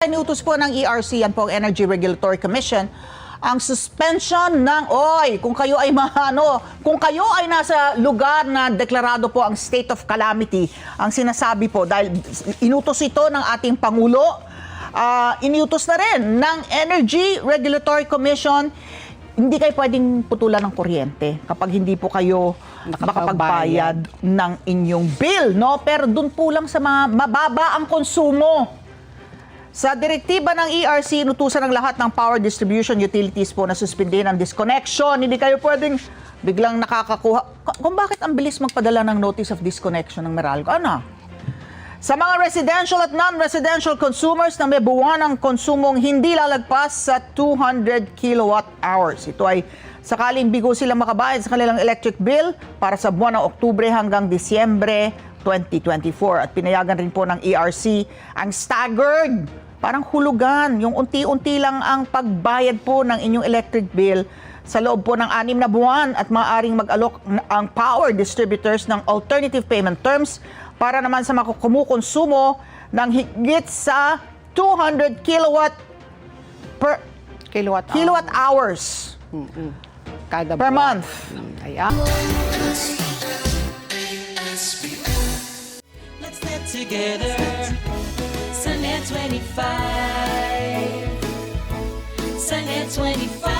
Inutos po ng ERC, yan po ang Energy Regulatory Commission, ang suspension ng, oy, kung kayo ay maano, kung kayo ay nasa lugar na deklarado po ang state of calamity, ang sinasabi po, dahil inutos ito ng ating Pangulo, ah, iniutos na rin ng Energy Regulatory Commission, hindi kayo pwedeng putulan ng kuryente kapag hindi po kayo makapagbayad ng inyong bill, no? Pero dun po lang sa mga mababa ang konsumo. Sa direktiba ng ERC, inutusan ng lahat ng power distribution utilities po na suspendin ang disconnection. Hindi kayo pwedeng biglang nakakakuha. Kung bakit ang bilis magpadala ng notice of disconnection ng Meralco? Ano? Sa mga residential at non-residential consumers na may buwan ng konsumong hindi lalagpas sa 200 kilowatt hours. Ito ay sakaling bigo silang makabayad sa kanilang electric bill para sa buwan ng Oktubre hanggang Disyembre 2024. At pinayagan rin po ng ERC ang staggered, parang hulugan, yung unti-unti lang ang pagbayad po ng inyong electric bill sa loob po ng anim na buwan at maaaring mag-alok ang power distributors ng alternative payment terms para naman sa mga kumukonsumo ng higit sa 200 kilowatt per Kilowatt kilowatt hours Kada per buwan. month. Ayan. Together. Sunday 25. Sunday 25.